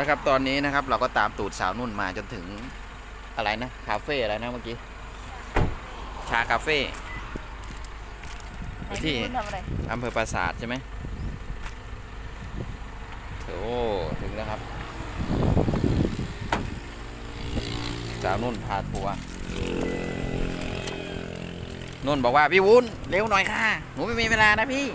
แล้วครับตอนนี้นะครับเราก็ตามตูดสาวนุ่นมาจนถึงอะไรนะคาเฟ่อะไรนะเมื่อกี้ ชาคาเฟ่ไหนที่พี่วุ้นทำอะไรอำเภอปราสาทใช่ไหมโอ้ถึงแล้วครับ สาวนุ่นพาทัวร์นุ่นบอกว่าพี่วุ้นเร็วหน่อยค่ะ หนูไม่มีเวลานะพี่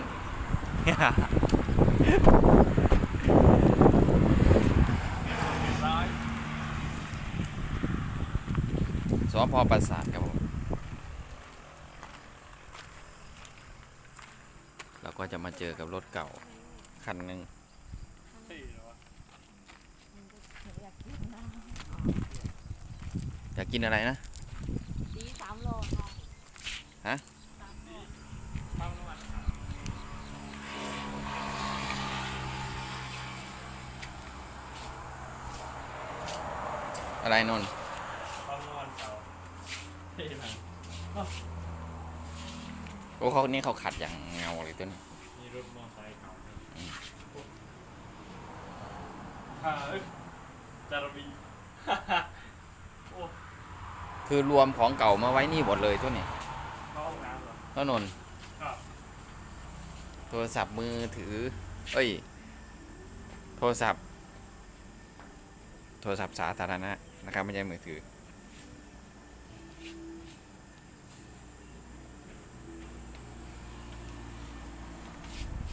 สพปราสาทครับผมเราก็จะมาเจอกับรถเก่าคันหนึ่งอยากกินอะไรนะดีสามโลค่ะฮะอะไรนนท์ ตอนวันเสาร์ที่ไหน โอ้เขานี่เขาขัดอย่างเงาเลยตัวนี้มีรถมอเตอร์ไซค์เก่าฮ่าเอ้ยจารบีโอ้คือรวมของเก่ามาไว้นี่หมดเลยตัวนี้เข้าห้องน้ำเหรอแล้วนนท์ครับโทรศัพท์มือถือ เอ้ย โทรศัพท์ โทรศัพท์สาธารณะนะครับไม่ใช่มือถือ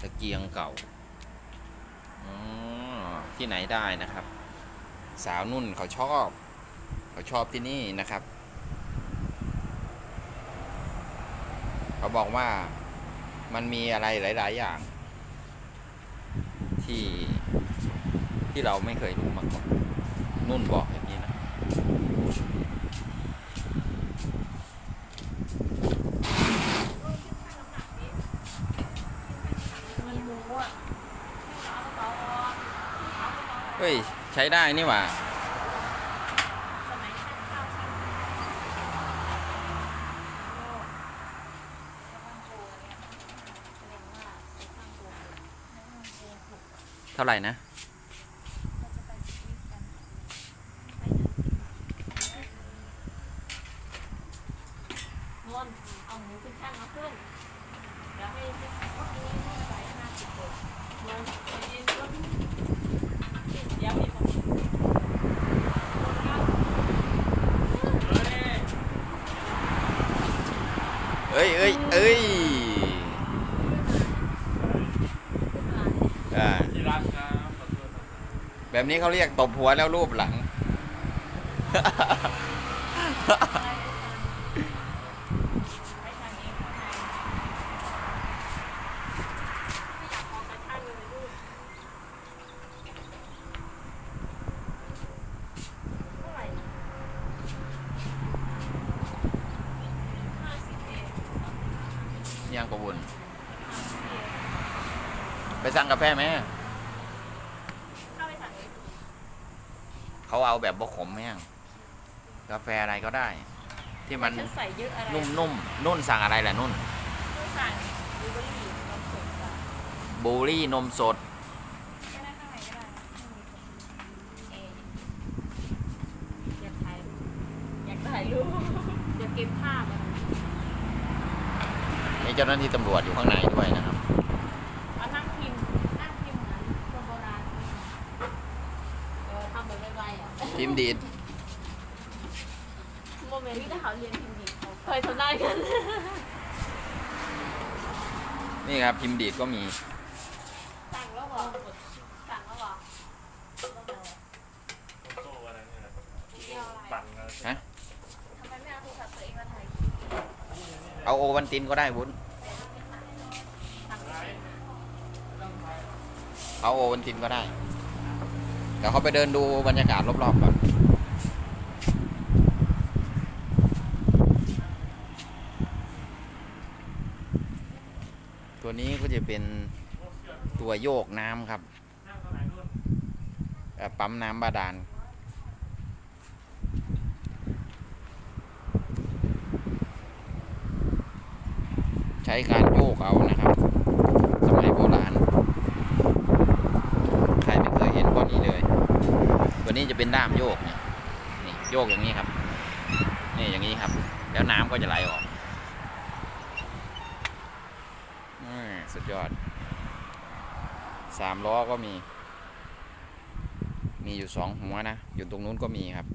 ตะเกียงเก่าอ๋อที่ไหนได้นะครับ สาวนุ่นเขาชอบ เขาชอบที่นี่นะครับ เขาบอกว่ามันมีอะไรหลาย ๆ อย่าง ที่ที่เราไม่เคยรู้มาก่อนนุ่นบอกอย่างนี้นะ มันหมูอะ เฮ้ย ใช้ได้นี่หว่าเท่าไหร่นะ นวลเอาหมูขึ้นช่างมาขึ้นเดี๋ยวให้พี่พวกนี้ใส่ห้าสิบคนนวลเอายืนก็เดี๋ยวมีคน เฮ้ย เอ้ยเอ้ยเอ้ยอ่า ที่รักนะขอโทษนะ แบบนี้เขาเรียกตบหัวแล้วรูปหลัง ยังกบุญ ไปสั่งกาแฟไหม เข้าไปสั่งเลย เขาเอาแบบบกขมไหมยังกาแฟอะไรก็ได้ ที่มันฉันใส่เยอะอะไรนุ่มๆนุ่นสั่งอะไรแหละนุ่นไม่สั่งบลูเบอร์รี่นมสดค่ะบูรี่นมสดก็ได้ข้างในก็ได้เออยากถ่ายอยากถ่ายรูปอยากเก็บภาพอะ มีเจ้าหน้าที่ตำรวจอยู่ข้างในด้วยนะครับ เอานั่งพิมพ์นั่งพิมพ์เหมือนคนโบราณเออทำแบบไวๆอะ พิมพ์ดีด โมเมนต์ที่เขาเรียนพิมพ์ดีเขาเคยทำได้กัน นี่ครับพิมพ์ดีดก็มี สั่งแล้วบอกสั่งแล้วบอกโต้อะไรเนี่ยนะเที่ยวอะไรปั่นอะไรฮะ ทำไมไม่เอาโทรศัพท์ตัวเองมาถ่ายเอาโอวันตินก็ได้วุ้นสั่งไม่เป็นเอาโอวันตินก็ได้เดี๋ยวเขาไปเดินดูบรรยากาศรอบๆก่อน ตัวนี้ก็ จะเป็นตัวโยกน้ำครับปั๊มน้ำบาดาลใช้การโยกเอานะครับ สมัยโบราณ ใครไม่เคยเห็นก้อนนี้เลย ตัวนี้จะเป็นด้ามโยกเนี่ยนี่โยกอย่างนี้ครับ นี่อย่างนี้ครับ แล้วน้ำก็จะไหลออกอืม สุดยอดสามล้อก็มี มีอยู่สองหัวนะ อยู่ตรงนู้นก็มีครับ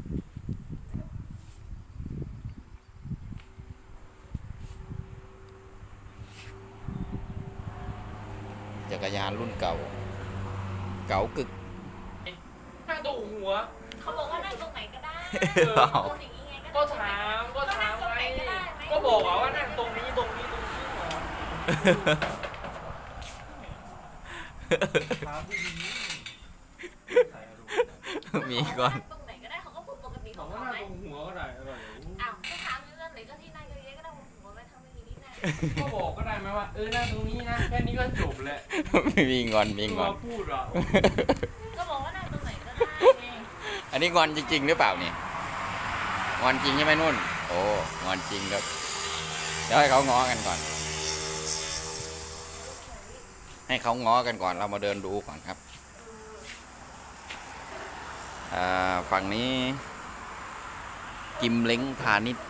จักรยานรุ่นเก่า เก่ากึกนั่งตรงหัว เขาบอกว่านั่งตรงไหนก็ได้เปล่าตรงอย่างนี้ไงก็ได้ถามก็ถามก็นั่งตรงไหนไงก็ได้ไหมก็บอกว่าว่านั่งตรงนี้ตรงนี้ตรงนี้เหรอถามดีๆใส่อาร มณ์มีก่อน ตรงไหนก็ได้เขาก็พูดปกติบขออกงว่าเขานั่งไหมตรงหัวก็ได้อร่อยอ้าวก็ถามเรื่องไหนก็ที่นั่งเยอะๆก็ได้หัวไปทำอย่างนี้นะก็บอกก็ได้ไหมว่าเออนั่งตรงนี้นะแค่นี้ก็จบแหละมีงอนมีงตัอวนพูดอะก็บอกว่านั่งตรงไหนก็ได้ไงอันนี้งอนจริงๆหรือเปล่านี่งอนจริงใช่ไหมนุ่น โอ้งอนจริงครับเดี๋ยวให้เขาง้อกันก่อน ให้เขาง้อกันก่อนเรามาเดินดูก่อนครับฝั่งนี้กิมเล้งพาณิชย์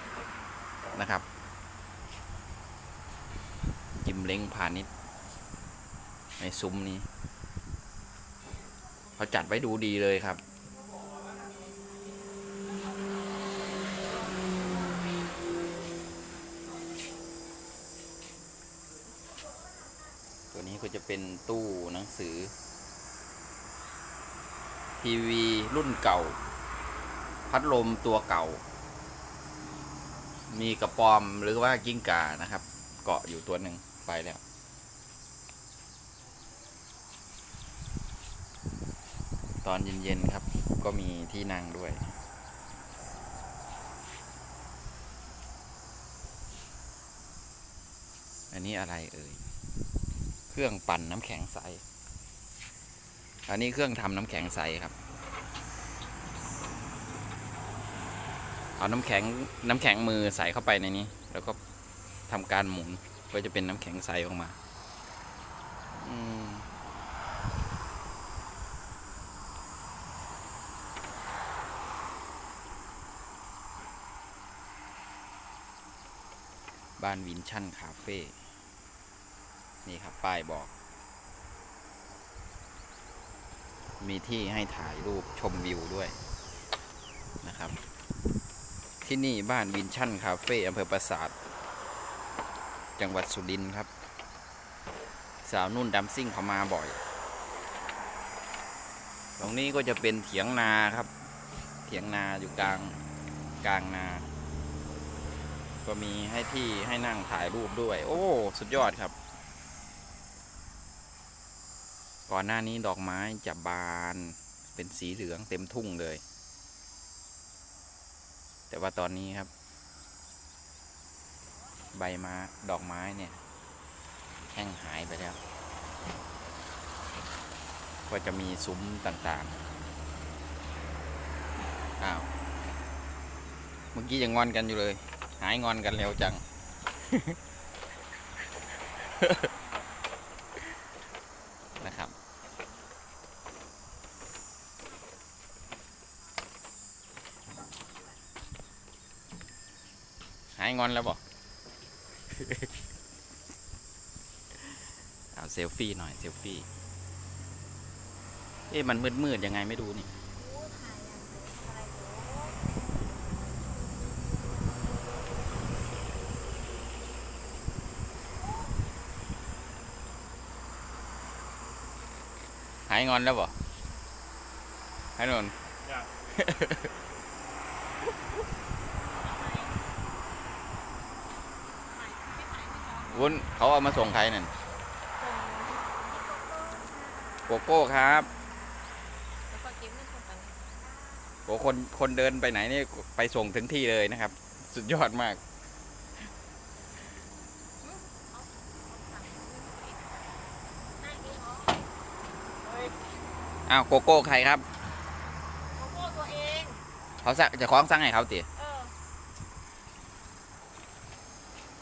นะครับ กิมเล้งพาณิชย์ในซุ้มนี้เขาจัดไว้ดูดีเลยครับ ก็จะเป็นตู้หนังสือ ทีวีรุ่นเก่า พัดลมตัวเก่า มีกระปอมหรือว่ากิ้งก่านะครับ เกาะอยู่ตัวหนึ่งไปแล้วตอนเย็นๆครับ ก็มีที่นั่งด้วย อันนี้อะไรเอ่ย เครื่องปั่นน้ำแข็งใส อันนี้เครื่องทำน้ำแข็งใสครับ เอาน้ำแข็งน้ำแข็งมือใส่เข้าไปในนี้ แล้วก็ทำการหมุนก็จะเป็นน้ำแข็งใสออกมาบ้านวินชั่นคาเฟ่ นี่ครับป้ายบอก มีที่ให้ถ่ายรูปชมวิวด้วยนะครับ ที่นี่บ้านวินชั่นคาเฟ่อำเภอปราสาท จังหวัดสุรินทร์ครับ สาวนุ่นดัมซิ่งเขามาบ่อย ตรงนี้ก็จะเป็นเถียงนาครับ เถียงนาอยู่กลางกลางนาก็มีให้ที่ให้นั่งถ่ายรูปด้วย โอ้ สุดยอดครับ ก่อนหน้านี้ดอกไม้จะบานเป็นสีเหลืองเต็มทุ่งเลย แต่ว่าตอนนี้ครับ ใบไม้ดอกไม้เนี่ยแห้งหายไปแล้ว ก็จะมีซุ้มต่างๆ อ้าว เมื่อกี้ยังงอนกันอยู่เลย หายงอนกันเร็วจัง นะครับ หาย งอนแล้วบอกเอาเซลฟี่หน่อยเซลฟี่ เอ๊ะมันมืดๆยังไงไม่ดูนี่อู้ถ่ายอย่างอะไรโหายงอนแล้วบ่หายนนอยาก วุ้นเขาเอามาส่งใครนั่นโกโก้ครับแล้วก็เก็บเงินคนไปโอ้คนคนเดินไปไหนนี่ไปส่งถึงที่เลยนะครับ สุดยอดมากนั่งดีเนาะอ้าวโกโก้ใครครับ โกโก้ตัวเอง เขาสั่งจะคล้องสั่งให้เขาติเออ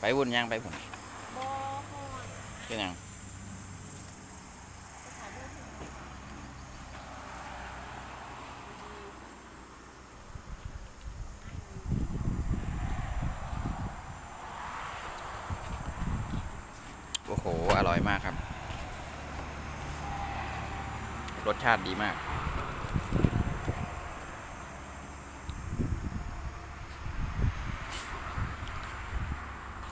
ไปวุ่นยังไปวุ่นบอฮอน เป็นยังโอ้โห อร่อยมากครับ รสชาติดีมาก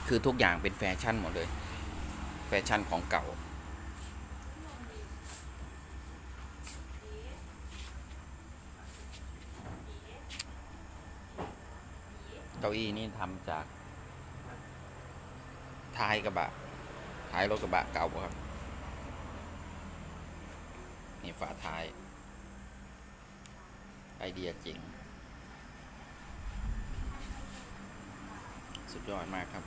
คือทุกอย่างเป็นแฟชั่นหมดเลย แฟชั่นของเก่า เก้าอี้นี่ทำจาก ท้ายกระบะ ท้ายรถกระบะเก่าครับ นี่ฝาท้าย ไอเดียจริง สุดยอดมากครับ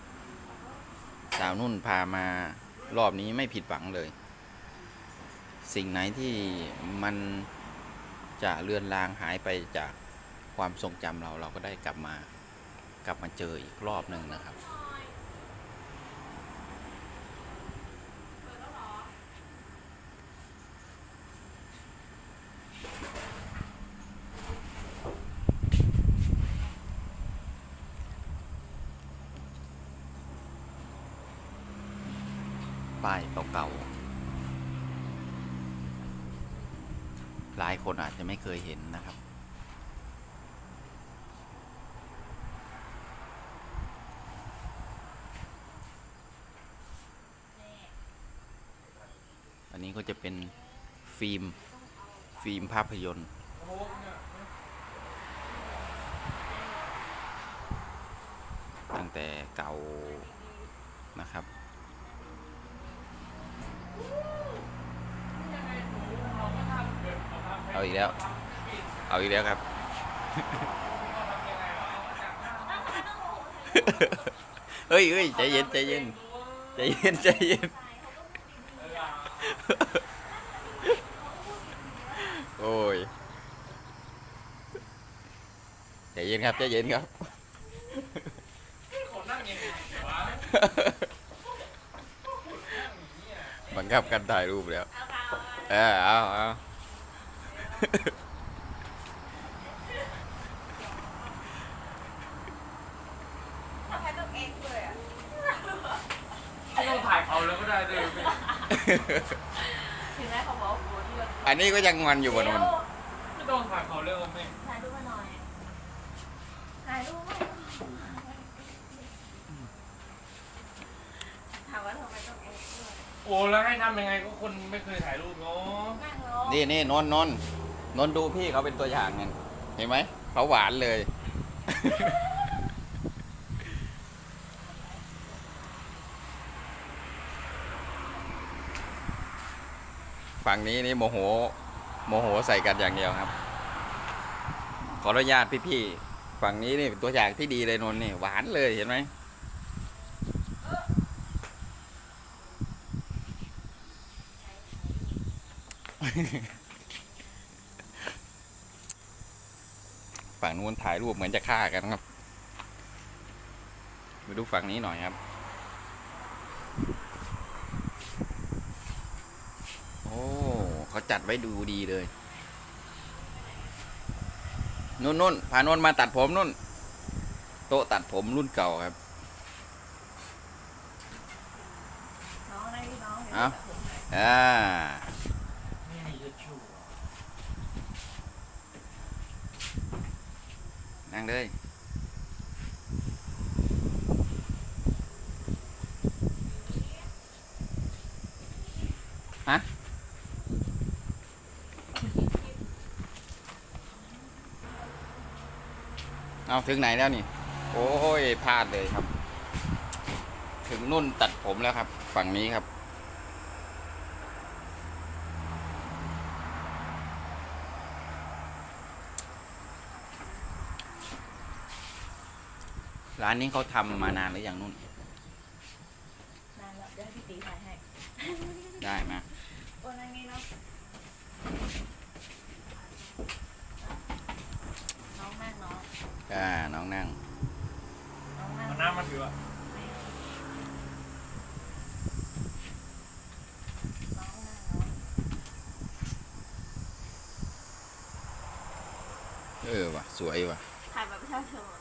สาวนุ่นพามา รอบนี้ไม่ผิดหวังเลย สิ่งไหนที่มันจะเลือนลางหายไปจากความทรงจำเราเราก็ได้กลับมากลับมาเจออีกรอบหนึ่งนะครับ เก่าๆ หลายคนอาจจะไม่เคยเห็นนะครับ อันนี้ก็จะเป็นฟิล์ม ฟิล์มภาพยนตร์ตั้งแต่เก่านะครับ เอาอีกแล้ว เอาอีกแล้วครับ เฮ้ยเฮ้ยใจเย็นใจเย็นใจเย็นใจเย็น โอ้ย ใจเย็นครับใจเย็นครับบังคับการถ่ายรูปแล้ว เอาค่ะเอาเออเอาเอา ทำไมต้องเอ็กซ์เลยอะไม่ต้องถ่ายเขาแล้วก็ได้เลยไม่ถึงแม้เขาบอกว่าโอ้โหเลือดอันนี้ก็ยังงอนอยู่บนนนไม่ต้องถ่ายเขาเร็วไม่ถ่ายรูปมาหน่อยถ่ายรูปมาถามว่าทำไมต้องเอ็กซ์ด้วยโอ้แล้วให้ทำยังไงก็คนไม่เคยถ่ายรูปเนาะนั่งลงนี่นี่นนท์นนท์ นนดูพี่เขาเป็นตัวอย่างนั่นเห็นไหมเขาหวานเลย ฝั่งนี้นี่โมโห โมโหใส่กันอย่างเดียวครับ ขออนุญาตพี่ๆฝั่งนี้นี่เป็นตัวอย่างที่ดีเลยนนนี่หวานเลยเห็นไหม ฝั่งนู้นถ่ายรูปเหมือนจะฆ่ากันครับมาดูฝั่งนี้หน่อยครับ โอ้เขาจัดไว้ดูดีเลยนุ่นนุ่นพานุ่นมาตัดผมนุ่น โต๊ะตัดผมรุ่นเก่าครับน้องได้พี่น้องเอ้า อ่า ไม่มีจะชูอะ นั่งเลยฮะเอาถึงไหนแล้วนี่ โอ้ยพลาดเลยครับ ถึงนุ่นตัดผมแล้วครับ ฝั่งนี้ครับ ร้านนี้เขาทำมานานหรือยังนุ่น นานแล้วเดี๋ยวให้พี่ตีถ่ายให้ ได้ไหมโอ้นั่งนี่เนาะน้องนั่งน้องอ่าน้องนั่ง น้องนั่งเอาน้ำมาถืออะน้องนั่งน้องเออว่ะ สวยว่ะถ่ายแบบประชาชน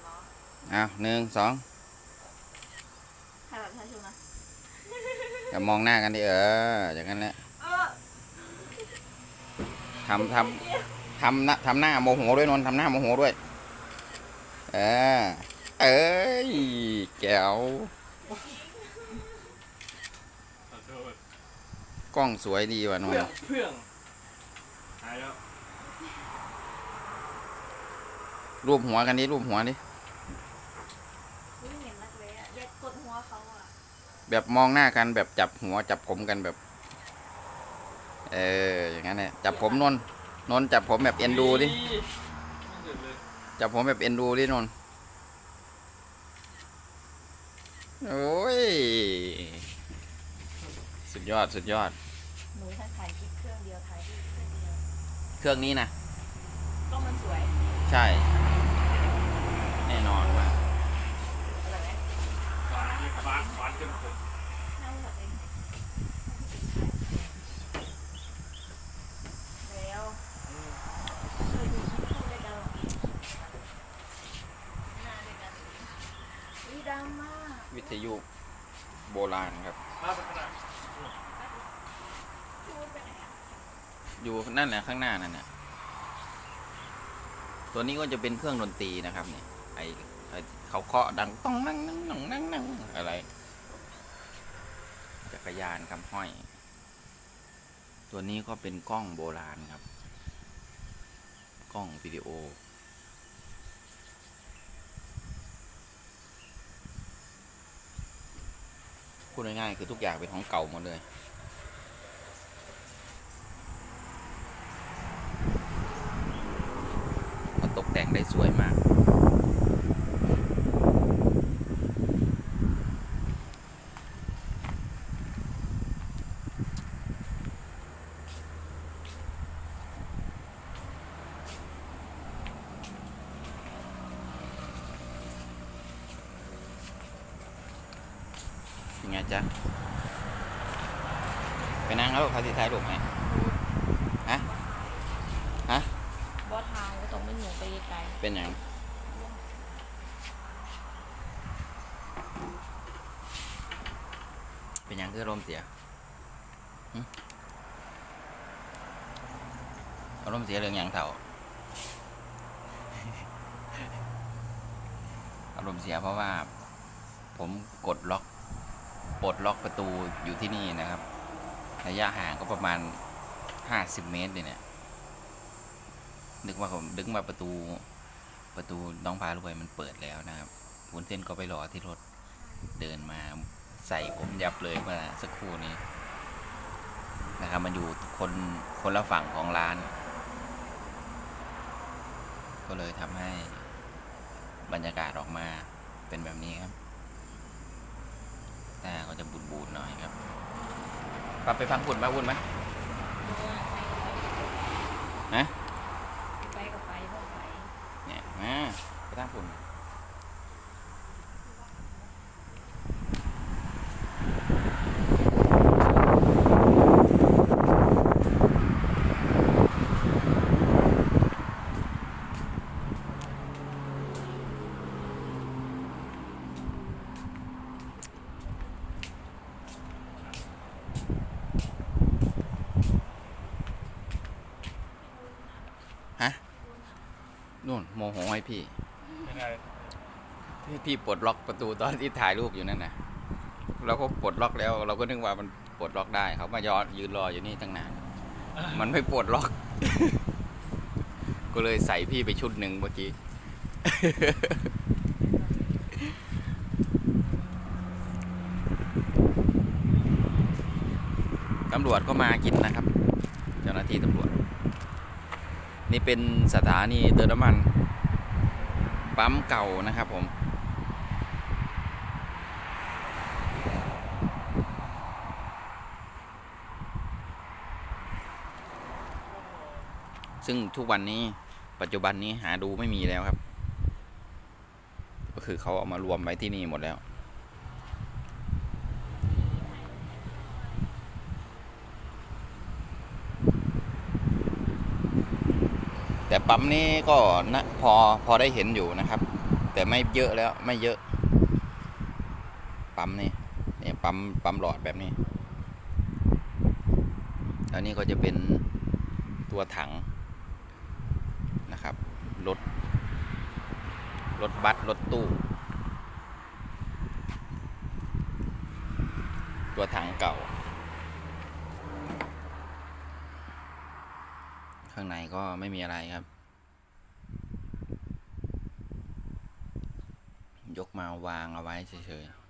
เหรอน้องอ้าวหนึ่งสองถ่ายแบบประชาชนนะเอย่ามองหน้ากันดิเอออย่างนั้นแหละเออทำทำทำหน้าทำหน้าโมโหด้วยนนท์ทำหน้าโมโหด้วย เออ เอ้ยแก้วขอโทษกล้องสวยดีว่ะนนเพื่องท์เพื่องหายแล้วรูปหัวกันดิรูปหัวดิ ไม่เห็นนักเลยอะเด็กกดหัวเขาอะ แบบมองหน้ากันแบบจับหัวจับผมกันแบบ เอออย่างนั้นแหละจับผมนนท์นนท์จับผมแบบเอ็นดูดิไม่เสร็จเลยจับผมแบบเอ็นดูดินนท์โอ้ย สุดยอดสุดยอด หนูถ้าถ่ายคลิปเครื่องเดียวถ่ายรูปเครื่องเดียวเครื่องนี้นะก็มันสวยใช่ แน่นอนว่าอะไรไหมหวานนี่หวานหวานจนผม นั่งหมดเองแล้วเคยดูคลิปคู่ด้วยกันหรอหน้าด้วยกันวิดามาก วิ ทยุโบราณครับ อยู่นั่นแหละข้างหน้านั่นน่ะตัวนี้ก็จะเป็นเครื่องดนตรีนะครับเนี่ยไอเขาเคาะดังต้องนั่งนั่งนั่งนั่งนั่งอะไรจักรยานคำห้อย ตัวนี้ก็เป็นกล้องโบราณครับ กล้องวิดีโอ พูดง่ายๆคือทุกอย่างเป็นของเก่าหมดเลย มันตกแต่งได้สวยมาก ยังไงจ๊ะ ไปนั่งแล้วเขาสิถ่ายรูปไหมฮะ ฮะบอสทางก็ต้องไม่หนูไปไกลเป็นอย่างเป็นอย่างคืออารมณ์เสียหึอารมณ์เสียเรื่องอย่างเถ่าอารมณ์เสียเพราะว่า ผมกดล็อก ปลดล็อกประตูอยู่ที่นี่นะครับ ระยะห่างก็ประมาณห้าสิบเมตรเลยเนี่ยนึกว่าผมดึงมาประตูประตูน้องพาลูกไปมันเปิดแล้วนะครับวุ้นเส้นก็ไปรอที่รถเดินมาใส่ผมยับเลยเมื่อสักครู่นี้นะครับ มันอยู่คนคนละฝั่งของร้าน ก็เลยทำให้บรรยากาศออกมาเป็นแบบนี้ครับแต่ก็จะบูดๆหน่อยครับ ปรับไปฟังฝุ่นมาวุ่นไหมฮะไปกับไปพวกไปเนี่ยมาไปทางฝุ่นฮะนู่นโมโหให้พี่ ไม่ได้ ที่ พี่ปลดล็อกประตูตอนที่ถ่ายรูปอยู่นั่นนะเราก็ปลดล็อกแล้ว เราก็นึกว่ามันปลดล็อกได้เขามายอนยืนรออยู่นี่ตั้งนานมันไม่ปลดล็อก ก็เลยใส่พี่ไปชุดหนึ่งเมื่อกี้ตำรวจก็มากินนะครับ เจ้าหน้าที่ตำรวจ นี่เป็นสถานีเติมน้ำมัน ปั๊มเก่านะครับผม ซึ่งทุกวันนี้ปัจจุบันนี้หาดูไม่มีแล้วครับ ก็คือเขาเอามารวมไว้ที่นี่หมดแล้ว แต่ปั๊มนี้ก็นะพอพอได้เห็นอยู่นะครับ แต่ไม่เยอะแล้วไม่เยอะ ปั๊มนี่เนี่ยปั๊มปั๊มหลอดแบบนี้แล้วนี่ก็จะเป็นตัวถัง รถ รถบัสรถตู้ ตัวถังเก่า ข้างในก็ไม่มีอะไรครับ ยกมาวางเอาไว้เฉยๆ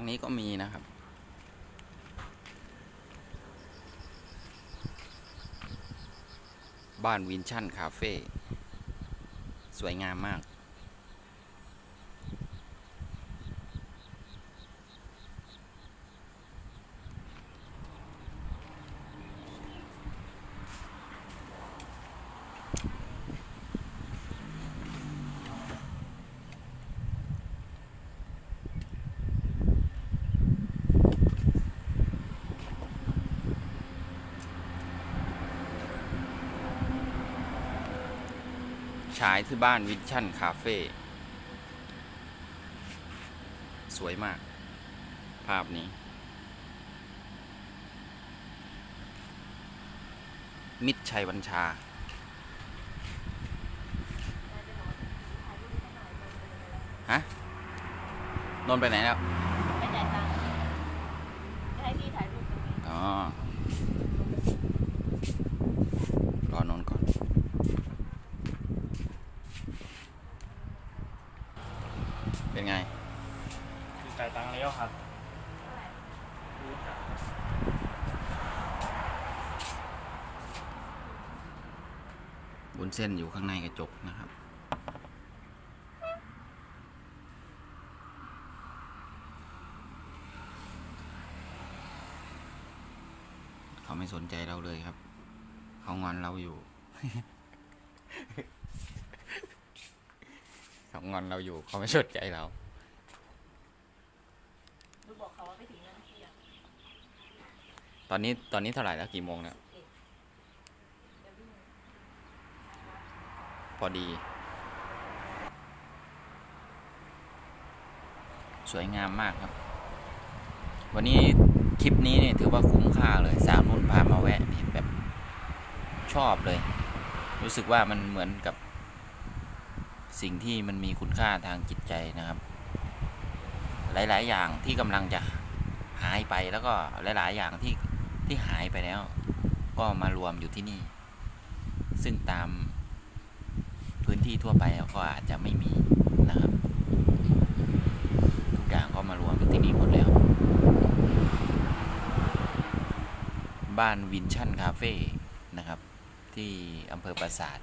างนี้ก็มีนะครับ บ้านวินชั่นคาเฟ่สวยงามมาก ฉายที่บ้านวินชั่นคาเฟ่สวยมาก ภาพนี้ มิตรชัยบัญชา ฮะ นนท์ไปไหนแล้วไปจ่ายตังค์จะให้พี่ถ่ายรูปตรงนี้อ๋อ รอนนท์ก่อน เป็นไง คือจ่ายตังค์แล้วครับ บุนเส้นอยู่ข้างในกระจกนะครับ เขาไม่สนใจเราเลยครับ เขางอนเราอยู่ เขางอนเราอยู่ เขาไม่สนใจเราดูบอกเขาว่าไปถึงนั่นเที่ยงตอนนี้ตอนนี้เท่าไหร่แล้วกี่โมงแล้ว เดี๋ยววิ่ง พอดี สวยงามมากครับ วันนี้คลิปนี้เนี่ยถือว่าคุ้มค่าเลยสาวนุ่นพามาแวะนี่แบบชอบเลย รู้สึกว่ามันเหมือนกับ สิ่งที่มันมีคุณค่าทางจิตใจนะครับ หลาย ๆ อย่างที่กำลังจะหายไปแล้วก็หลาย ๆ อย่างที่ที่หายไปแล้ว ก็มารวมอยู่ที่นี่ ซึ่งตาม พื้นที่ทั่วไปก็อาจจะไม่มีนะครับ ทุกอย่างก็มารวมที่นี่หมดแล้ว บ้านวินชั่นคาเฟ่นะครับ ที่อำเภอปราสาท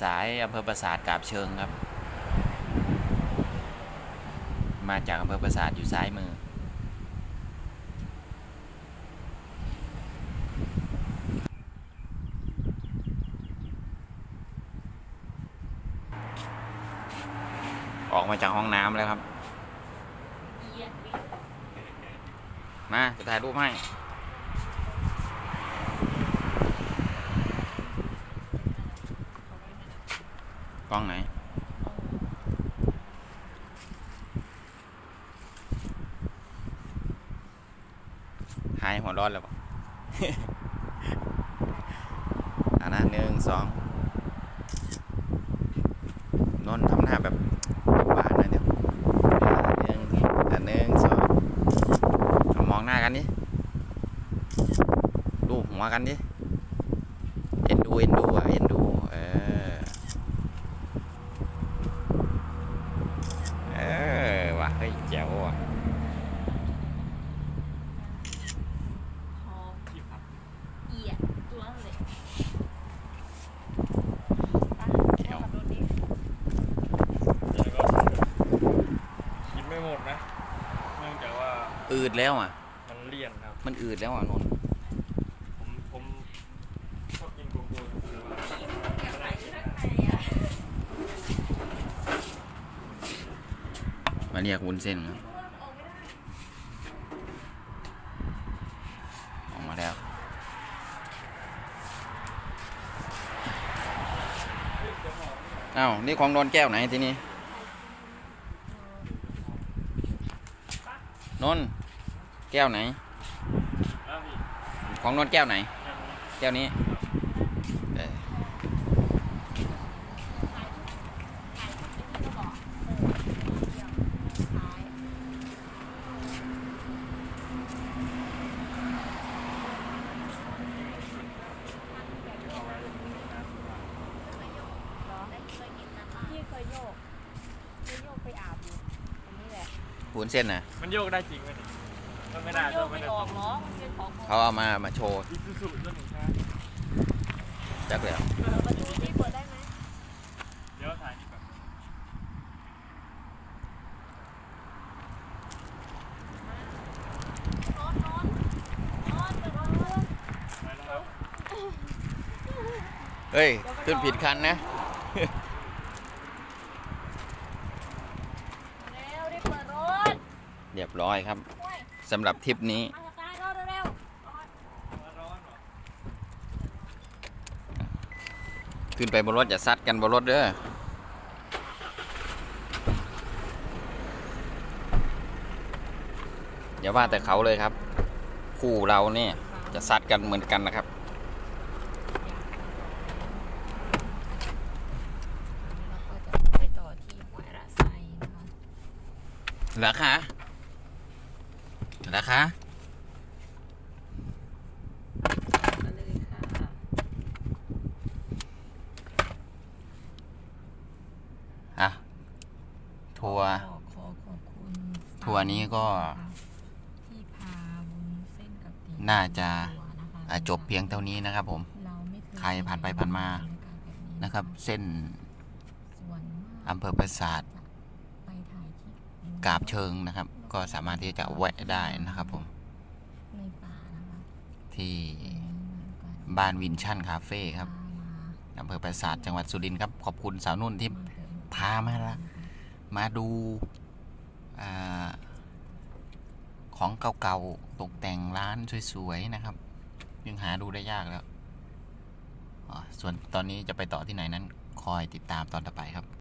สายอำเภอปราสาทกาบเชิงครับ มาจากอำเภอปราสาทอยู่ซ้ายมือ มาจากห้องน้ำแล้วครับ มาจะถ่ายรูปให้กล้องไหนหายหัวร้อนแล้วปะอ่านะหนึ่งสองนนทำหน้าแบบ บ้านนะเดี๋ยวหนึ่งอ่าหนึ่งสองมองหน้ากันดิดูหัวกันดิ แล้วอะ มันเลี่ยนครับ มันอืดแล้วอะนนผมผมชอบกินโกโก้มาเรียกวุ้นเส้นครับออกมาแล้ว อ้าว นี่ของนอนแก้วไหนทีนี้นน แก้วไหนแล้วพี่ของนนท์แก้วไหนยังมีแก้วนี้เออถ่ายรูปถ่ายรูปที่เราบอกเออเดี๋ยวถ่ายพี่เคยโยกเคยโยกไปอาบอยู่อันนี้แหละวุ้นเส้นนะมันโยกได้จริงไหมนี่ก็ ไม่ได้ยกไม่ได้ออกเป็นของเขาเอามามาโชว์อีซูซูต้นหนึ่งครับจักแล้วเปิดประตูที่เปิดได้ไหมเดี๋ยวถ่ายนี่ก่อนนอนนอนนอนเปิดนอนไปแล้วครับเฮ้ย ขึ้นผิดคันนะเร็วได้เปิดรถ เรียบร้อยครับ สำหรับทริปนี้ ขึ้นไปบนรถอย่าซัดกันบนรถเด้ออย่าว่าแต่เขาเลยครับ คู่เราเนี่ยจะซัดกันเหมือนกันนะครับ เราก็จะไปต่อที่หวยระไซนะคะ ราคาราคา กันเลยค่ะ อะ ทัวร์ขอขอขอบคุณทัวร์นี้ก็ที่พาวุ้นเส้นกับตีน่าจะทัวร์นะคะอะจบเพียงเท่านี้นะครับผม เราไม่เคยใครผ่านไปผ่านมา นะครับ เส้นส่วนมากอำเภอปราสาทไปถ่ายคลิปกาบเชิงนะครับ ก็สามารถที่จะแวะได้นะครับผม ในป่านะคะที่อืมบ้านวินชั่นคาเฟ่ครับพามาอำเภอปราสาทจังหวัดสุรินทร์ครับ ขอบคุณสาวนุ่นที่พามาละ มาดูาของเก่าๆ ตกแต่งร้านสวยๆ นะครับ ยังหาดูได้ยากแล้ว ส่วนตอนนี้จะไปต่อที่ไหนนั้น คอยติดตามตอนต่อไปครับ